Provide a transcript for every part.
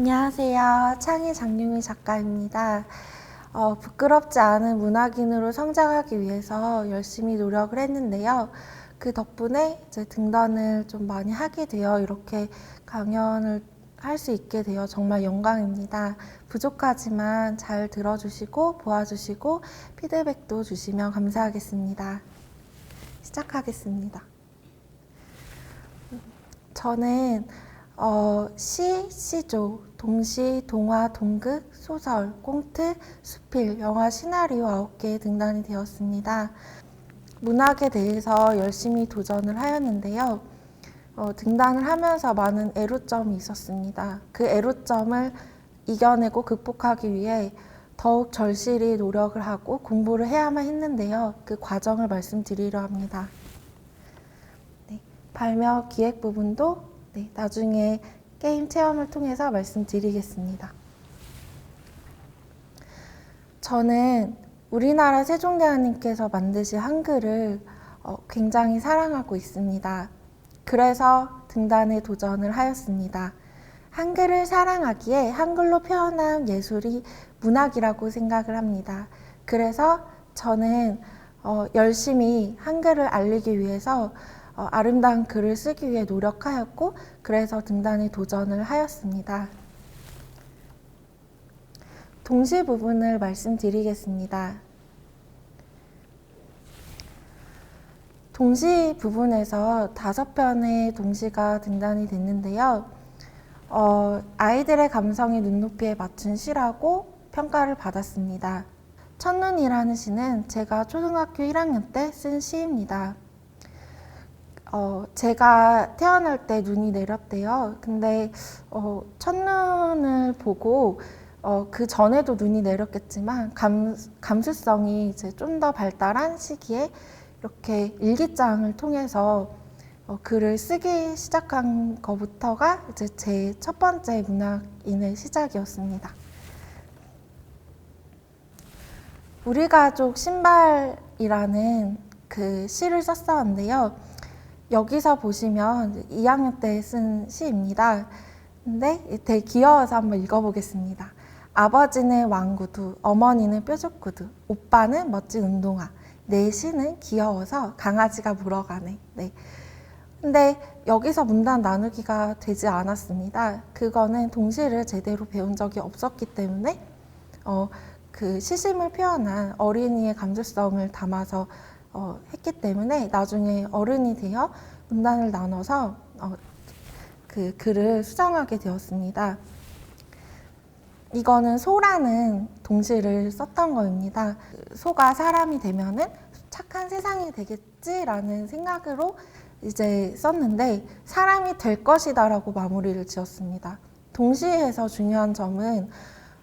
안녕하세요. 창희 장윤희 작가입니다. 어, 부끄럽지 않은 문학인으로 성장하기 위해서 열심히 노력을 했는데요. 그 덕분에 이제 등단을 좀 많이 하게 되어 이렇게 강연을 할 수 있게 되어 정말 영광입니다. 부족하지만 잘 들어주시고 보아주시고 피드백도 주시면 감사하겠습니다. 시작하겠습니다. 저는 어, 시, 시조, 동시, 동화, 동극, 소설, 꽁트, 수필, 영화 시나리오 9개 등단이 되었습니다. 문학에 대해서 열심히 도전을 하였는데요. 어, 등단을 하면서 많은 애로점이 있었습니다. 그 애로점을 이겨내고 극복하기 위해 더욱 절실히 노력을 하고 공부를 해야만 했는데요. 그 과정을 말씀드리려 합니다. 네, 발명 기획 부분도 네, 나중에 게임 체험을 통해서 말씀드리겠습니다. 저는 우리나라 세종대왕님께서 만드신 한글을 어, 굉장히 사랑하고 있습니다. 그래서 등단에 도전을 하였습니다. 한글을 사랑하기에 한글로 표현한 예술이 문학이라고 생각을 합니다. 그래서 저는 어, 열심히 한글을 알리기 위해서 어, 아름다운 글을 쓰기 위해 노력하였고 그래서 등단에 도전을 하였습니다. 동시 부분을 말씀드리겠습니다. 동시 부분에서 다섯 편의 동시가 등단이 됐는데요. 어, 아이들의 감성의 눈높이에 맞춘 시라고 평가를 받았습니다. 첫눈이라는 시는 제가 초등학교 1학년 때 쓴 시입니다. 어, 제가 태어날 때 눈이 내렸대요. 근데 어, 첫눈을 보고 어, 그 전에도 눈이 내렸겠지만 감, 감수성이 이제 좀 더 발달한 시기에 이렇게 일기장을 통해서 어, 글을 쓰기 시작한 것부터가 이제 제 첫 번째 문학인의 시작이었습니다. 우리 가족 신발이라는 그 시를 썼었는데요. 여기서 보시면 2학년 때 쓴 시입니다. 근데 되게 귀여워서 한번 읽어보겠습니다. 아버지는 왕구두, 어머니는 뾰족구두, 오빠는 멋진 운동화, 내 시는 귀여워서 강아지가 물어가네. 네. 근데 여기서 문단 나누기가 되지 않았습니다. 그거는 동시를 제대로 배운 적이 없었기 때문에 어, 그 시심을 표현한 어린이의 감수성을 담아서 어, 했기 때문에 나중에 어른이 되어 문단을 나눠서 어, 그 글을 수정하게 되었습니다. 이거는 소라는 동시를 썼던 거입니다. 소가 사람이 되면은 착한 세상이 되겠지라는 생각으로 이제 썼는데 사람이 될 것이다라고 마무리를 지었습니다. 동시에서 중요한 점은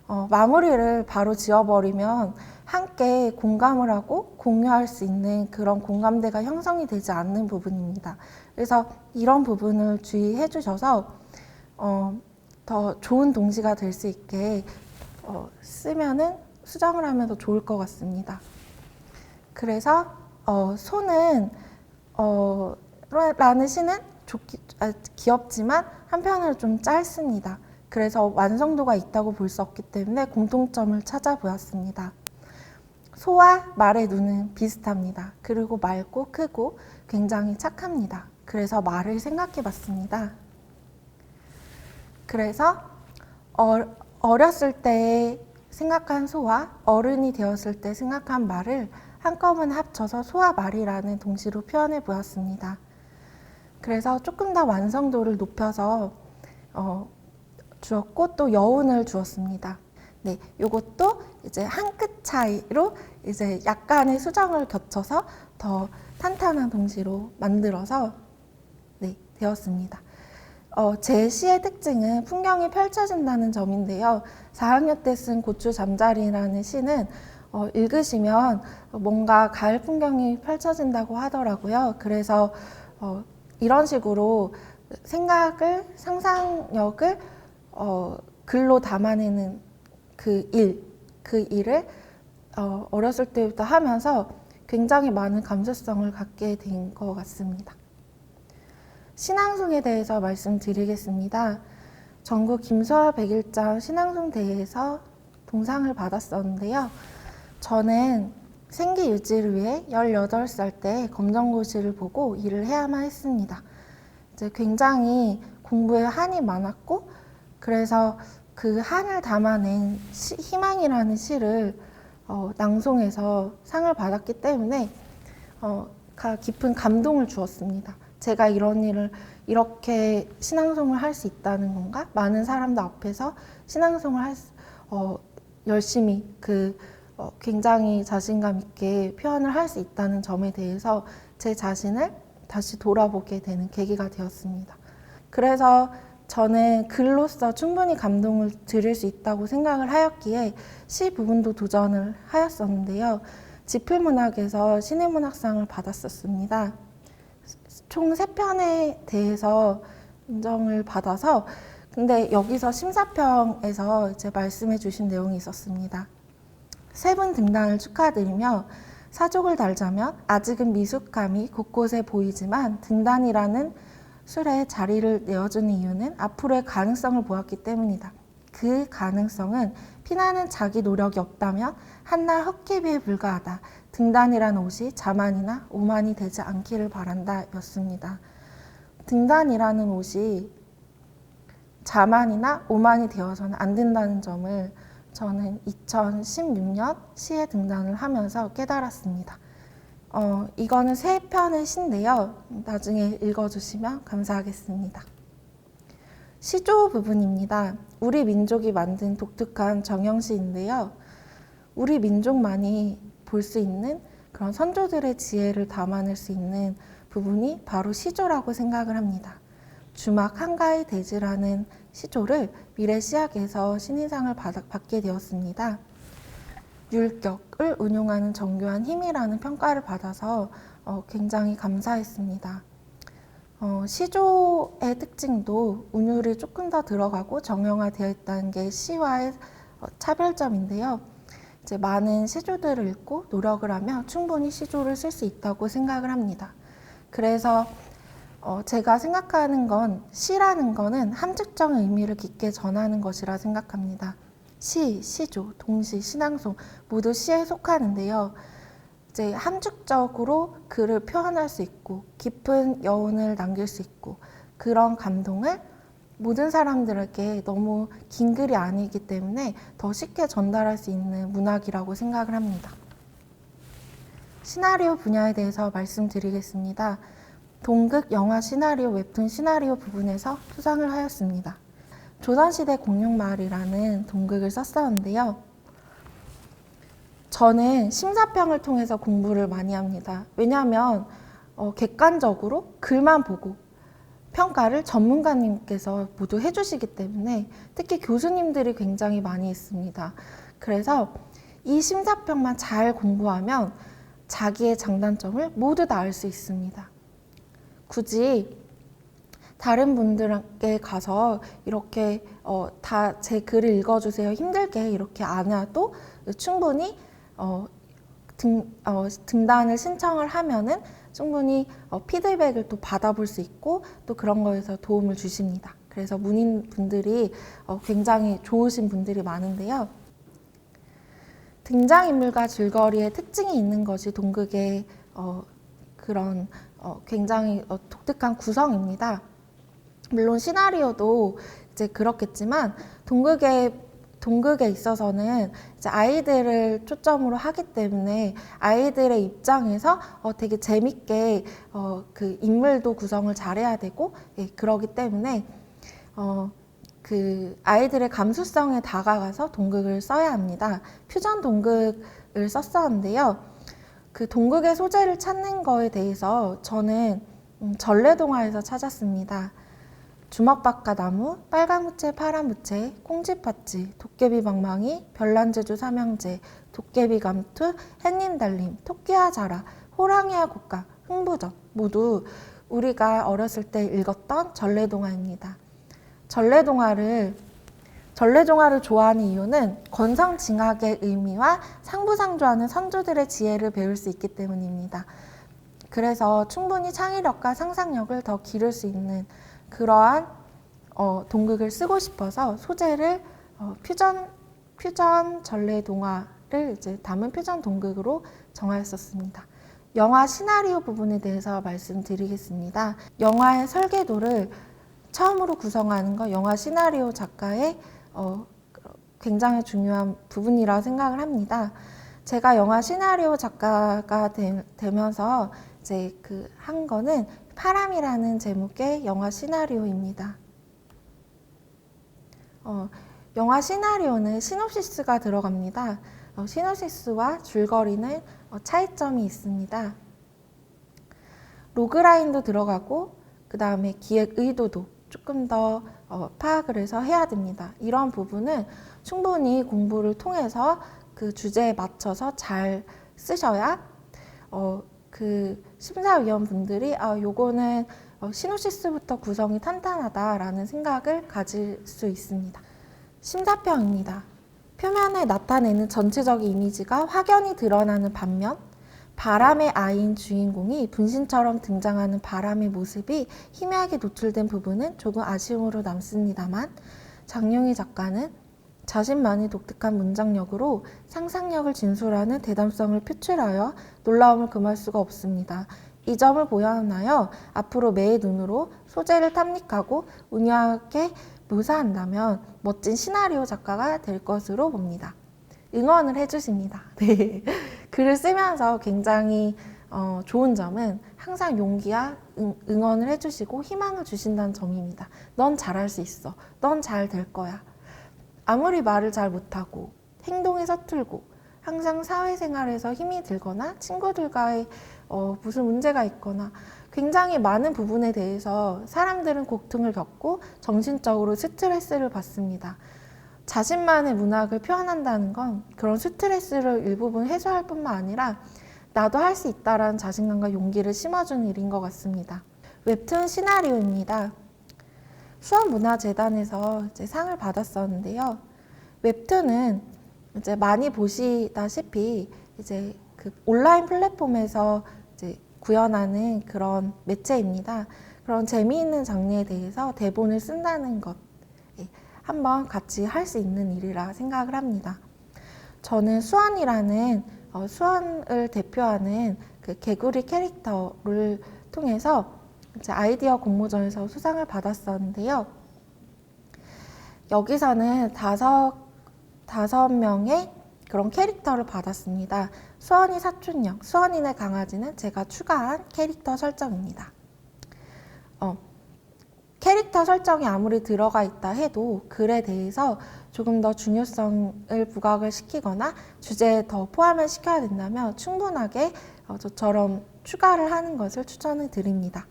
어, 마무리를 바로 지어버리면 함께 공감을 하고 공유할 수 있는 그런 공감대가 형성이 되지 않는 부분입니다. 그래서 이런 부분을 주의해 주셔서 어, 더 좋은 동시가 될 수 있게 어, 쓰면은 수정을 하면 더 좋을 것 같습니다. 그래서 어, 소는 어, 라는 시는 좋기, 아, 귀엽지만 한편으로 좀 짧습니다. 그래서 완성도가 있다고 볼 수 없기 때문에 공통점을 찾아보았습니다. 소와 말의 눈은 비슷합니다. 그리고 맑고 크고 굉장히 착합니다. 그래서 말을 생각해 봤습니다. 그래서 어, 어렸을 때 생각한 소와 어른이 되었을 때 생각한 말을 한꺼번에 합쳐서 소와 말이라는 동시로 표현해 보았습니다. 그래서 조금 더 완성도를 높여서 어, 주었고 또 여운을 주었습니다. 네, 요것도 이제 한 끗 차이로 이제 약간의 수정을 겹쳐서 더 탄탄한 동시로 만들어서 네, 되었습니다. 어, 제 시의 특징은 풍경이 펼쳐진다는 점인데요. 4학년 때 쓴 고추 잠자리라는 시는 어, 읽으시면 뭔가 가을 풍경이 펼쳐진다고 하더라고요. 그래서 어, 이런 식으로 생각을, 상상력을 어, 글로 담아내는 그 일, 그 일을 어, 어렸을 때부터 하면서 굉장히 많은 감수성을 갖게 된 것 같습니다. 신앙송에 대해서 말씀드리겠습니다. 전국 김소월 백일장 신앙송 대회에서 동상을 받았었는데요. 저는 생계 유지를 위해 18살 때 검정고시를 보고 일을 해야만 했습니다. 이제 굉장히 공부에 한이 많았고 그래서 그 한을 담아낸 시- 희망이라는 시를 어, 낭송해서 상을 받았기 때문에 어, 가 깊은 감동을 주었습니다. 제가 이런 일을 이렇게 신앙송을 할 수 있다는 건가? 많은 사람들 앞에서 신앙송을 할 수, 어, 열심히 그 어, 굉장히 자신감 있게 표현을 할 수 있다는 점에 대해서 제 자신을 다시 돌아보게 되는 계기가 되었습니다. 그래서 저는 글로써 충분히 감동을 드릴 수 있다고 생각을 하였기에 시 부분도 도전을 하였었는데요. 지필문학에서 신의문학상을 받았었습니다. 총세 편에 대해서 인정을 받아서 근데 여기서 심사평에서 이제 말씀해 주신 내용이 있었습니다. 세 분 등단을 축하드리며 사족을 달자면 아직은 미숙함이 곳곳에 보이지만 등단이라는 술에 자리를 내어주는 이유는 앞으로의 가능성을 보았기 때문이다. 그 가능성은 피나는 자기 노력이 없다면 한날 헛개비에 불과하다. 등단이란 옷이 자만이나 오만이 되지 않기를 바란다 였습니다. 등단이라는 옷이 자만이나 오만이 되어서는 안 된다는 점을 저는 2016년 시에 등단을 하면서 깨달았습니다. 어, 이거는 세 편의 시인데요. 나중에 읽어주시면 감사하겠습니다. 시조 부분입니다. 우리 민족이 만든 독특한 정형시인데요. 우리 민족만이 볼 수 있는 그런 선조들의 지혜를 담아낼 수 있는 부분이 바로 시조라고 생각을 합니다. 주막 한가위 대지라는 시조를 미래 시학에서 신인상을 받- 받게 되었습니다. 율격을 운용하는 정교한 힘이라는 평가를 받아서 어, 굉장히 감사했습니다. 어, 시조의 특징도 운율이 조금 더 들어가고 정형화되어 있다는 게 시와의 어, 차별점인데요. 이제 많은 시조들을 읽고 노력을 하면 충분히 시조를 쓸 수 있다고 생각을 합니다. 그래서 어, 제가 생각하는 건 시라는 거는 함축적 의미를 깊게 전하는 것이라 생각합니다. 시, 시조, 동시, 신앙송 모두 시에 속하는데요. 이제 함축적으로 글을 표현할 수 있고 깊은 여운을 남길 수 있고 그런 감동을 모든 사람들에게 너무 긴 글이 아니기 때문에 더 쉽게 전달할 수 있는 문학이라고 생각을 합니다. 시나리오 분야에 대해서 말씀드리겠습니다. 동극 영화 시나리오 웹툰 시나리오 부분에서 수상을 하였습니다. 조선시대 공룡마을이라는 동극을 썼었는데요. 저는 심사평을 통해서 공부를 많이 합니다. 왜냐하면 어, 객관적으로 글만 보고 평가를 전문가님께서 모두 해주시기 때문에 특히 교수님들이 굉장히 많이 있습니다. 그래서 이 심사평만 잘 공부하면 자기의 장단점을 모두 다 알 수 있습니다. 굳이 다른 분들께 가서 이렇게 어, 다 제 글을 읽어주세요 힘들게 이렇게 안 해도 충분히 어, 등, 어, 등단을 신청을 하면은 충분히 어, 피드백을 또 받아볼 수 있고 또 그런 거에서 도움을 주십니다. 그래서 문인 분들이 어, 굉장히 좋으신 분들이 많은데요. 등장인물과 줄거리의 특징이 있는 것이 동극의 어, 그런 어, 굉장히 어, 독특한 구성입니다. 물론 시나리오도 이제 그렇겠지만 동극의 동극에 있어서는 이제 아이들을 초점으로 하기 때문에 아이들의 입장에서 어, 되게 재밌게 어, 그 인물도 구성을 잘해야 되고 예, 그러기 때문에 어, 그 아이들의 감수성에 다가가서 동극을 써야 합니다. 퓨전 동극을 썼었는데요. 그 동극의 소재를 찾는 거에 대해서 저는 음, 전래동화에서 찾았습니다. 주먹밥과 나무, 빨간 무채, 파란 무채, 콩쥐팥쥐, 도깨비 방망이, 별난제주 삼형제, 도깨비 감투, 햇님 달림, 토끼와 자라, 호랑이와 국가, 흥부전 모두 우리가 어렸을 때 읽었던 전래동화입니다. 전래동화를 전래동화를 좋아하는 이유는 건성징악의 의미와 상부상조하는 선조들의 지혜를 배울 수 있기 때문입니다. 그래서 충분히 창의력과 상상력을 더 기를 수 있는 그러한 어, 동극을 쓰고 싶어서 소재를 어, 퓨전 퓨전 전래 동화를 이제 담은 퓨전 동극으로 정하였었습니다. 영화 시나리오 부분에 대해서 말씀드리겠습니다. 영화의 설계도를 처음으로 구성하는 거 영화 시나리오 작가의 어, 굉장히 중요한 부분이라고 생각을 합니다. 제가 영화 시나리오 작가가 되, 되면서 이제 그 한 거는 파람이라는 제목의 영화 시나리오입니다. 어, 영화 시나리오는 시놉시스가 들어갑니다. 어, 시놉시스와 줄거리는 어, 차이점이 있습니다. 로그라인도 들어가고 그 다음에 기획 의도도 조금 더 어, 파악을 해서 해야 됩니다. 이런 부분은 충분히 공부를 통해서 그 주제에 맞춰서 잘 쓰셔야 어, 그 심사위원 분들이 아 요거는 어, 시노시스부터 구성이 탄탄하다라는 생각을 가질 수 있습니다. 심사평입니다. 표면에 나타내는 전체적인 이미지가 확연히 드러나는 반면 바람의 아이인 주인공이 분신처럼 등장하는 바람의 모습이 희미하게 노출된 부분은 조금 아쉬움으로 남습니다만 장용희 작가는 자신만의 독특한 문장력으로 상상력을 진술하는 대담성을 표출하여 놀라움을 금할 수가 없습니다. 이 점을 보완하여 앞으로 매의 눈으로 소재를 탐닉하고 운영하게 묘사한다면 멋진 시나리오 작가가 될 것으로 봅니다. 응원을 해주십니다. 네. 글을 쓰면서 굉장히 어, 좋은 점은 항상 용기와 응, 응원을 해주시고 희망을 주신다는 점입니다. 넌 잘할 수 있어. 넌 잘 될 거야. 아무리 말을 잘 못하고 행동이 서툴고 항상 사회생활에서 힘이 들거나 친구들과의 어, 무슨 문제가 있거나 굉장히 많은 부분에 대해서 사람들은 고통을 겪고 정신적으로 스트레스를 받습니다. 자신만의 문학을 표현한다는 건 그런 스트레스를 일부분 해소할 뿐만 아니라 나도 할 수 있다라는 자신감과 용기를 심어주는 일인 것 같습니다. 웹툰 시나리오입니다. 수원문화재단에서 이제 상을 받았었는데요. 웹툰은 이제 많이 보시다시피 이제 그 온라인 플랫폼에서 이제 구현하는 그런 매체입니다. 그런 재미있는 장르에 대해서 대본을 쓴다는 것 예, 한번 같이 할 수 있는 일이라 생각을 합니다. 저는 수원이라는 어, 수원을 대표하는 그 개구리 캐릭터를 통해서 아이디어 공모전에서 수상을 받았었는데요. 여기서는 다섯, 다섯 명의 그런 캐릭터를 받았습니다. 수원이 사촌형, 수원이네 강아지는 제가 추가한 캐릭터 설정입니다. 어, 캐릭터 설정이 아무리 들어가 있다 해도 글에 대해서 조금 더 중요성을 부각을 시키거나 주제에 더 포함을 시켜야 된다면 충분하게 어, 저처럼 추가를 하는 것을 추천을 드립니다.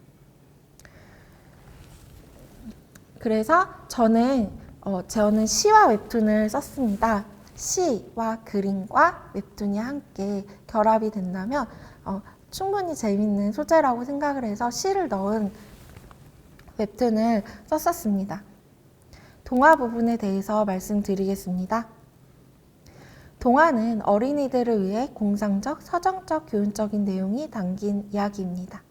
그래서 저는 어, 저는 시와 웹툰을 썼습니다. 시와 그림과 웹툰이 함께 결합이 된다면 어, 충분히 재밌는 소재라고 생각을 해서 시를 넣은 웹툰을 썼었습니다. 동화 부분에 대해서 말씀드리겠습니다. 동화는 어린이들을 위해 공상적, 서정적, 교훈적인 내용이 담긴 이야기입니다.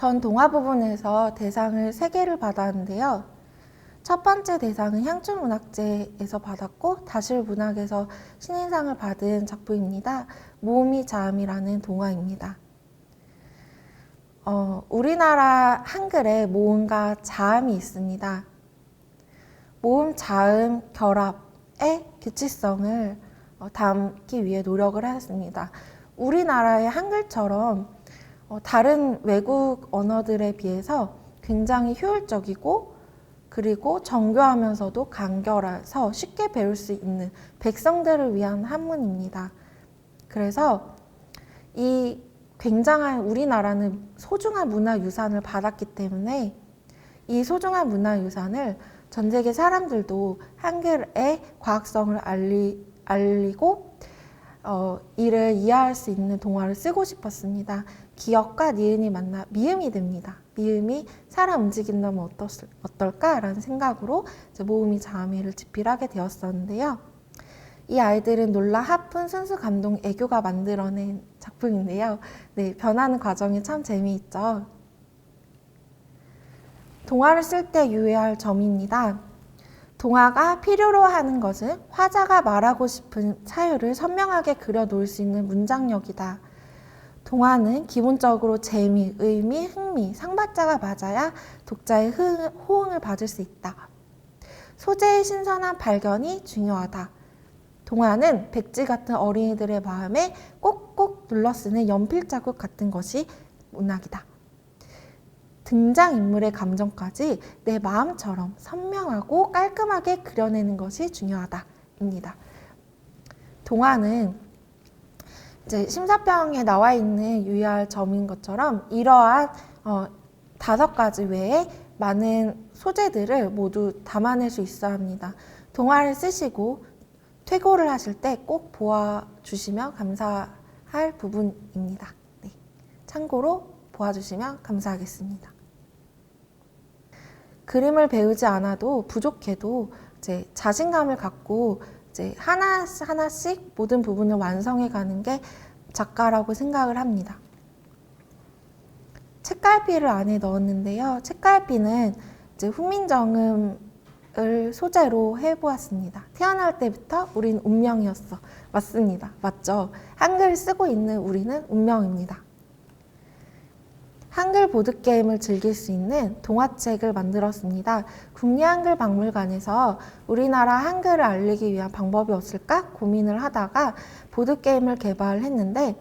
전 동화 부분에서 대상을 3개를 받았는데요. 첫 번째 대상은 향초문학제에서 받았고 다실문학에서 신인상을 받은 작품입니다. 모음이 자음이라는 동화입니다. 어, 우리나라 한글에 모음과 자음이 있습니다. 모음, 자음, 결합의 규칙성을 어, 담기 위해 노력을 하였습니다. 우리나라의 한글처럼 어, 다른 외국 언어들에 비해서 굉장히 효율적이고 그리고 정교하면서도 간결해서 쉽게 배울 수 있는 백성들을 위한 한문입니다. 그래서 이 굉장한 우리나라는 소중한 문화유산을 받았기 때문에 이 소중한 문화유산을 전 세계 사람들도 한글의 과학성을 알리, 알리고 어, 이를 이해할 수 있는 동화를 쓰고 싶었습니다. 기억과 니은이 만나 미음이 됩니다. 미음이 사람 움직인다면 어떻, 어떨까라는 생각으로 모음이 자음이를 집필하게 되었었는데요. 이 아이들은 놀라 하픈 순수 감동 애교가 만들어낸 작품인데요. 네, 변하는 과정이 참 재미있죠. 동화를 쓸 때 유의할 점입니다. 동화가 필요로 하는 것은 화자가 말하고 싶은 사유를 선명하게 그려 놓을 수 있는 문장력이다. 동화는 기본적으로 재미, 의미, 흥미, 상박자가 맞아야 독자의 흥- 호응을 받을 수 있다. 소재의 신선한 발견이 중요하다. 동화는 백지 같은 어린이들의 마음에 꼭꼭 눌러쓰는 연필 자국 같은 것이 문학이다. 등장인물의 감정까지 내 마음처럼 선명하고 깔끔하게 그려내는 것이 중요하다. 입니다. 동화는 이제 심사평에 나와 있는 유의할 점인 것처럼 이러한 어, 다섯 가지 외에 많은 소재들을 모두 담아낼 수 있어야 합니다. 동화를 쓰시고 퇴고를 하실 때 꼭 보아주시면 감사할 부분입니다. 네. 참고로 보아주시면 감사하겠습니다. 그림을 배우지 않아도 부족해도 이제 자신감을 갖고 이제 하나 하나씩 모든 부분을 완성해 가는 게 작가라고 생각을 합니다. 책갈피를 안에 넣었는데요. 책갈피는 이제 훈민정음을 소재로 해보았습니다. 태어날 때부터 우린 운명이었어. 맞습니다. 맞죠? 한글 쓰고 있는 우리는 운명입니다. 한글 보드게임을 즐길 수 있는 동화책을 만들었습니다. 국내 한글 박물관에서 우리나라 한글을 알리기 위한 방법이 없을까 고민을 하다가 보드게임을 개발했는데,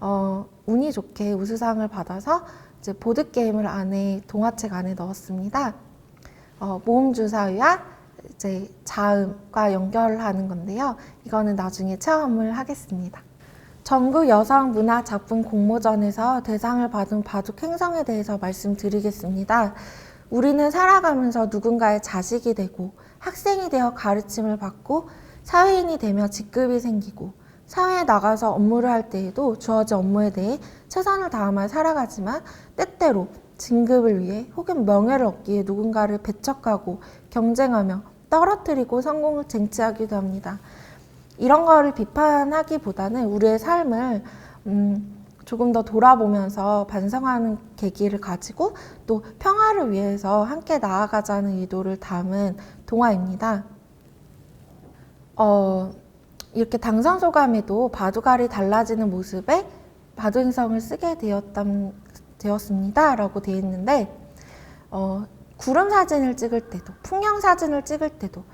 어, 운이 좋게 우수상을 받아서 이제 보드게임을 안에, 동화책 안에 넣었습니다. 어, 모음주사위와 이제 자음과 연결하는 건데요. 이거는 나중에 체험을 하겠습니다. 전국 여성 문화 작품 공모전에서 대상을 받은 바둑 행성에 대해서 말씀드리겠습니다. 우리는 살아가면서 누군가의 자식이 되고 학생이 되어 가르침을 받고 사회인이 되며 직급이 생기고 사회에 나가서 업무를 할 때에도 주어진 업무에 대해 최선을 다하며 살아가지만 때때로 진급을 위해 혹은 명예를 얻기 위해 누군가를 배척하고 경쟁하며 떨어뜨리고 성공을 쟁취하기도 합니다. 이런 거를 비판하기보다는 우리의 삶을 음, 조금 더 돌아보면서 반성하는 계기를 가지고 또 평화를 위해서 함께 나아가자는 의도를 담은 동화입니다. 어, 이렇게 당선 소감에도 바둑알이 달라지는 모습에 바둑인성을 쓰게 되었담, 되었습니다 라고 되어 있는데 어, 구름 사진을 찍을 때도 풍경 사진을 찍을 때도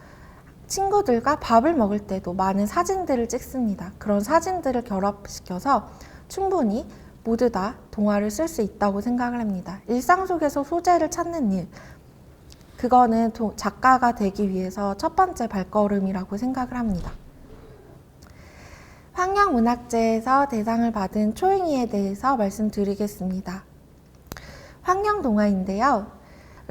친구들과 밥을 먹을 때도 많은 사진들을 찍습니다. 그런 사진들을 결합시켜서 충분히 모두 다 동화를 쓸 수 있다고 생각을 합니다. 일상 속에서 소재를 찾는 일, 그거는 도- 작가가 되기 위해서 첫 번째 발걸음이라고 생각을 합니다. 환경문학제에서 대상을 받은 초잉이에 대해서 말씀드리겠습니다. 환경동화인데요.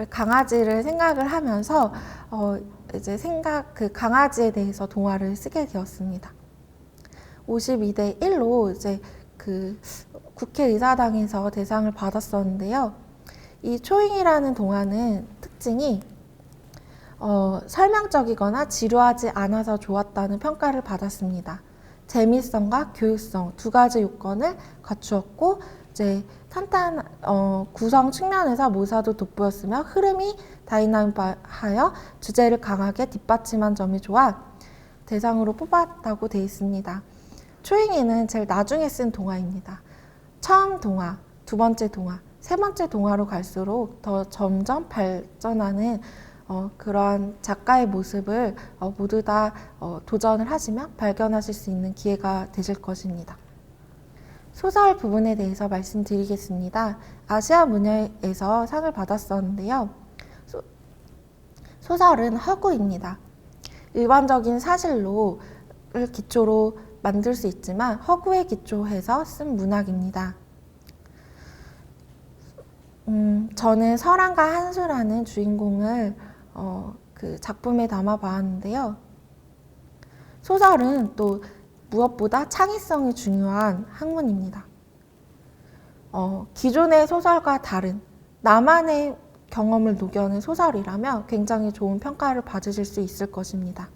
강아지를 생각을 하면서 어, 이제 생각 그 강아지에 대해서 동화를 쓰게 되었습니다. 52대 1로 이제 그 국회의사당에서 대상을 받았었는데요. 이 초잉이라는 동화는 특징이 어, 설명적이거나 지루하지 않아서 좋았다는 평가를 받았습니다. 재미성과 교육성 두 가지 요건을 갖추었고 이제 탄탄 어, 구성 측면에서 모사도 돋보였으며 흐름이 다이나믹하여 주제를 강하게 뒷받침한 점이 좋아 대상으로 뽑았다고 되어 있습니다. 초잉이는 제일 나중에 쓴 동화입니다. 처음 동화, 두 번째 동화, 세 번째 동화로 갈수록 더 점점 발전하는 어, 그러한 작가의 모습을 어, 모두 다 어, 도전을 하시면 발견하실 수 있는 기회가 되실 것입니다. 소설 부분에 대해서 말씀드리겠습니다. 아시아 문예에서 상을 받았었는데요. 소, 소설은 허구입니다. 일반적인 사실로 를 기초로 만들 수 있지만 허구에 기초해서 쓴 문학입니다. 음, 저는 설한과 한수라는 주인공을 어, 그 작품에 담아 봤는데요. 소설은 또 무엇보다 창의성이 중요한 학문입니다. 어, 기존의 소설과 다른 나만의 경험을 녹여낸 소설이라면 굉장히 좋은 평가를 받으실 수 있을 것입니다.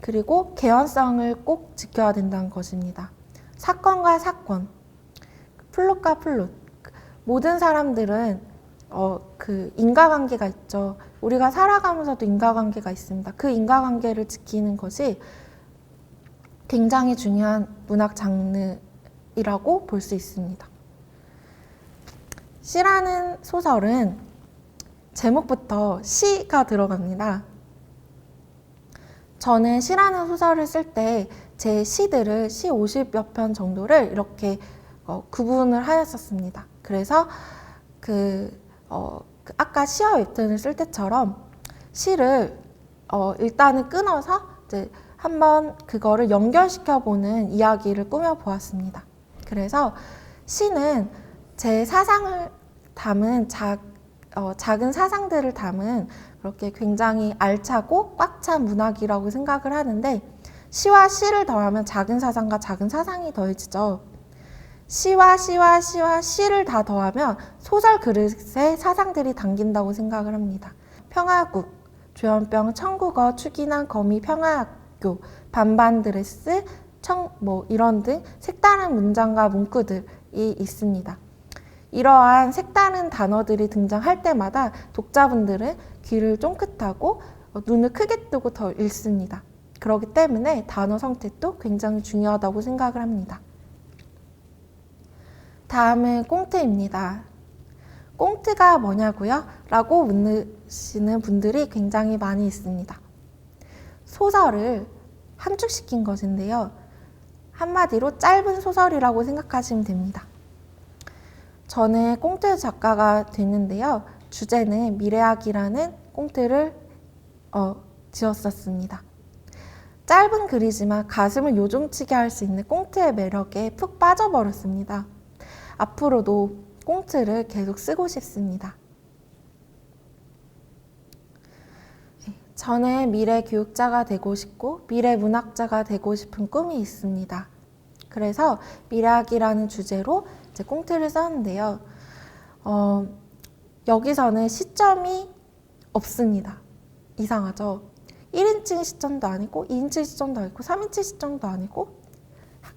그리고 개연성을 꼭 지켜야 된다는 것입니다. 사건과 사건, 플롯과 플롯. 모든 사람들은 어, 그 인과관계가 있죠. 우리가 살아가면서도 인과관계가 있습니다. 그 인과관계를 지키는 것이 굉장히 중요한 문학 장르 이라고 볼 수 있습니다. 시라는 소설은 제목부터 시가 들어갑니다. 저는 시라는 소설을 쓸 때 제 시들을 시 50여 편 정도를 이렇게 어, 구분을 하였었습니다. 그래서 그, 어, 그 아까 시와 웹툰을 쓸 때처럼 시를 어, 일단은 끊어서 이제 한번 그거를 연결시켜 보는 이야기를 꾸며 보았습니다. 그래서 시는 제 사상을 담은 작, 어, 작은 사상들을 담은 그렇게 굉장히 알차고 꽉 찬 문학이라고 생각을 하는데 시와 시를 더하면 작은 사상과 작은 사상이 더해지죠. 시와 시와 시와 시를 다 더하면 소설 그릇에 사상들이 담긴다고 생각을 합니다. 평화국, 조현병 청국어 추기난 거미 평화학교, 반반 드레스, 청, 뭐 이런 등 색다른 문장과 문구들이 있습니다. 이러한 색다른 단어들이 등장할 때마다 독자분들은 귀를 쫑긋하고 어, 눈을 크게 뜨고 더 읽습니다. 그렇기 때문에 단어 선택도 굉장히 중요하다고 생각을 합니다. 다음은 꽁트입니다. 꽁트가 뭐냐고요? 라고 묻으시는 분들이 굉장히 많이 있습니다. 소설을 함축시킨 것인데요. 한마디로 짧은 소설이라고 생각하시면 됩니다. 저는 꽁트 작가가 됐는데요. 주제는 미래학이라는 꽁트를 어, 지었었습니다. 짧은 글이지만 가슴을 요종치게 할 수 있는 꽁트의 매력에 푹 빠져버렸습니다. 앞으로도 꽁트를 계속 쓰고 싶습니다. 저는 미래 교육자가 되고 싶고 미래 문학자가 되고 싶은 꿈이 있습니다. 그래서 미래학이라는 주제로 이제 꽁트를 썼는데요. 어, 여기서는 시점이 없습니다. 이상하죠? 1인칭 시점도 아니고 2인칭 시점도 아니고 3인칭 시점도 아니고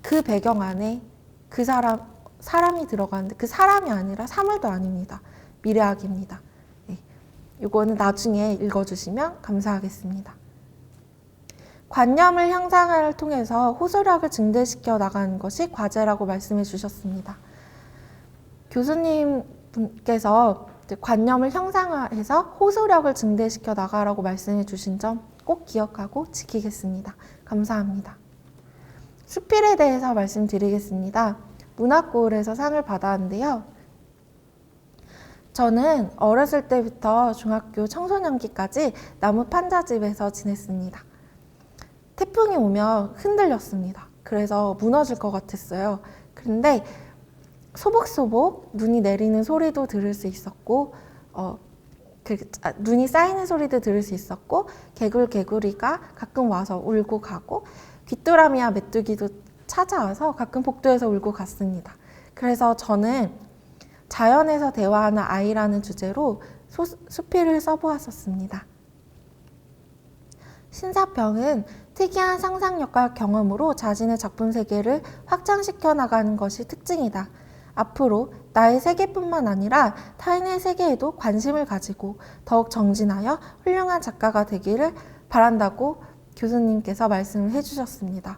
그 배경 안에 그 사람 사람이 들어가는데 그 사람이 아니라 사물도 아닙니다. 미래학입니다. 네. 이거는 나중에 읽어주시면 감사하겠습니다. 관념을 향상을 통해서 호소력을 증대시켜 나가는 것이 과제라고 말씀해 주셨습니다. 교수님 분께서 관념을 형상화해서 호소력을 증대시켜 나가라고 말씀해 주신 점 꼭 기억하고 지키겠습니다. 감사합니다. 수필에 대해서 말씀드리겠습니다. 문학고울에서 상을 받았는데요. 저는 어렸을 때부터 중학교 청소년기까지 나무 판자집에서 지냈습니다. 태풍이 오면 흔들렸습니다. 그래서 무너질 것 같았어요. 그런데 소복소복 눈이 내리는 소리도 들을 수 있었고, 어, 그, 아, 눈이 쌓이는 소리도 들을 수 있었고, 개굴 개구리가 가끔 와서 울고 가고, 귀뚜라미와 메뚜기도 찾아와서 가끔 복도에서 울고 갔습니다. 그래서 저는 자연에서 대화하는 아이라는 주제로 소, 수필을 써보았었습니다. 신사평은 특이한 상상력과 경험으로 자신의 작품 세계를 확장시켜 나가는 것이 특징이다. 앞으로 나의 세계뿐만 아니라 타인의 세계에도 관심을 가지고 더욱 정진하여 훌륭한 작가가 되기를 바란다고 교수님께서 말씀을 해주셨습니다.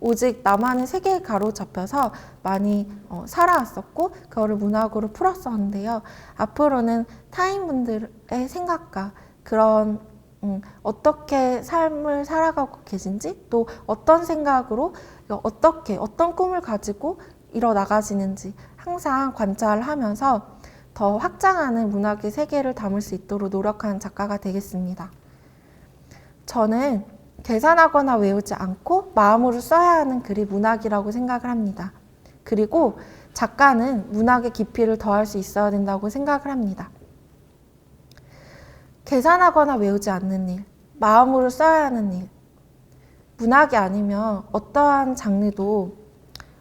오직 나만의 세계에 가로잡혀서 많이 어, 살아왔었고 그거를 문학으로 풀었었는데요. 앞으로는 타인분들의 생각과 그런 음, 어떻게 삶을 살아가고 계신지 또 어떤 생각으로 어떻게 어떤 꿈을 가지고 일어 나가시는지 항상 관찰을 하면서 더 확장하는 문학의 세계를 담을 수 있도록 노력하는 작가가 되겠습니다. 저는 계산하거나 외우지 않고 마음으로 써야 하는 글이 문학이라고 생각을 합니다. 그리고 작가는 문학의 깊이를 더할 수 있어야 된다고 생각을 합니다. 계산하거나 외우지 않는 일, 마음으로 써야 하는 일, 문학이 아니면 어떠한 장르도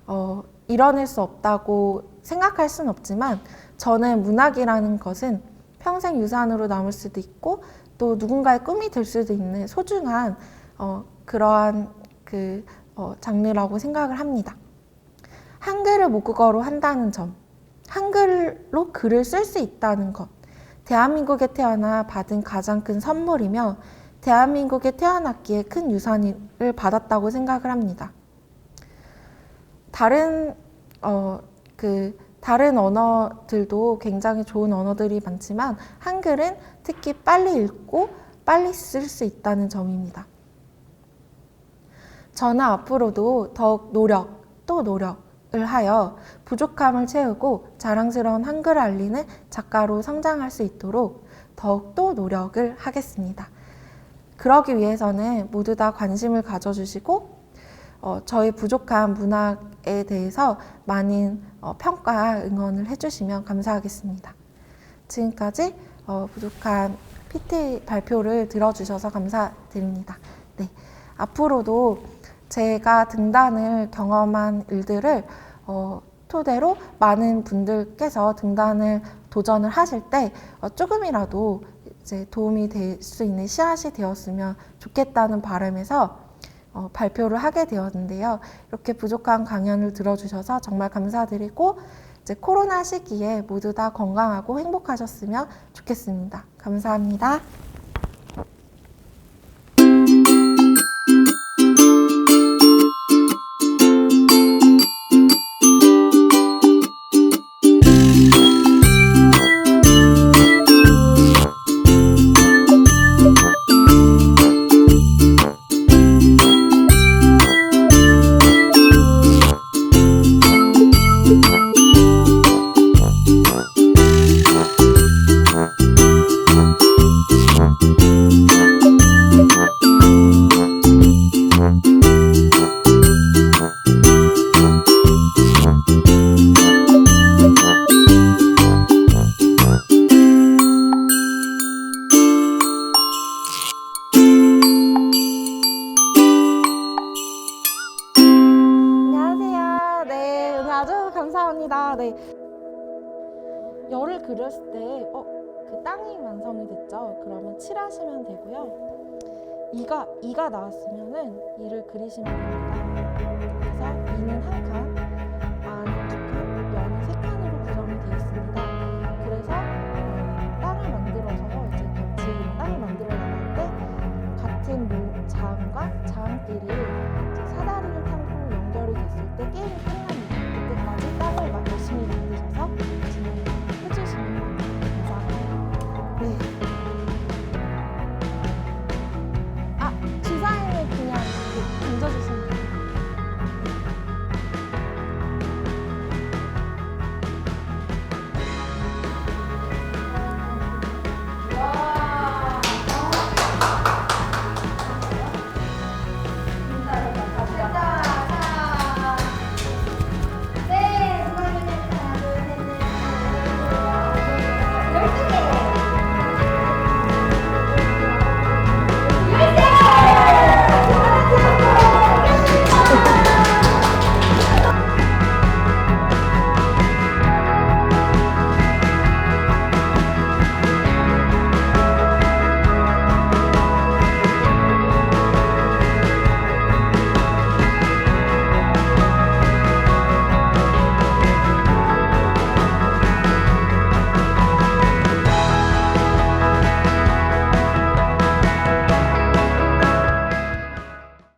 어, 이뤄낼 수 없다고 생각할 수는 없지만 저는 문학이라는 것은 평생 유산으로 남을 수도 있고 또 누군가의 꿈이 될 수도 있는 소중한 어, 그러한 그 어, 장르라고 생각을 합니다. 한글을 모국어로 한다는 점, 한글로 글을 쓸 수 있다는 것. 대한민국에 태어나 받은 가장 큰 선물이며 대한민국에 태어났기에 큰 유산을 받았다고 생각을 합니다. 다른 어, 그 다른 언어들도 굉장히 좋은 언어들이 많지만 한글은 특히 빨리 읽고 빨리 쓸 수 있다는 점입니다. 저는 앞으로도 더욱 노력 또 노력을 하여 부족함을 채우고 자랑스러운 한글을 알리는 작가로 성장할 수 있도록 더욱 또 노력을 하겠습니다. 그러기 위해서는 모두 다 관심을 가져주시고 어, 저희 부족한 문학에 대해서 많은 어, 평가 응원을 해주시면 감사하겠습니다. 지금까지 어, 부족한 PT 발표를 들어주셔서 감사드립니다. 네, 앞으로도 제가 등단을 경험한 일들을 어, 토대로 많은 분들께서 등단을 도전을 하실 때 어, 조금이라도 이제 도움이 될 수 있는 씨앗이 되었으면 좋겠다는 바람에서 어, 발표를 하게 되었는데요. 이렇게 부족한 강연을 들어주셔서 정말 감사드리고 이제 코로나 시기에 모두 다 건강하고 행복하셨으면 좋겠습니다. 감사합니다. 열을 그렸을 때 어, 그 땅이 완성이 됐죠. 그러면 칠하시면 되고요. 이가 이가 나왔으면은 이를 그리시면 됩니다. 그래서 이는 한 칸, 안두 칸, 면은 세 칸으로 구성이 되어 있습니다. 그래서 땅을 만들어서 이제 같이 땅을 만들어 나갈 때 같은 자음과 자음끼리 사다리를 타고 연결이 됐을 때 게임이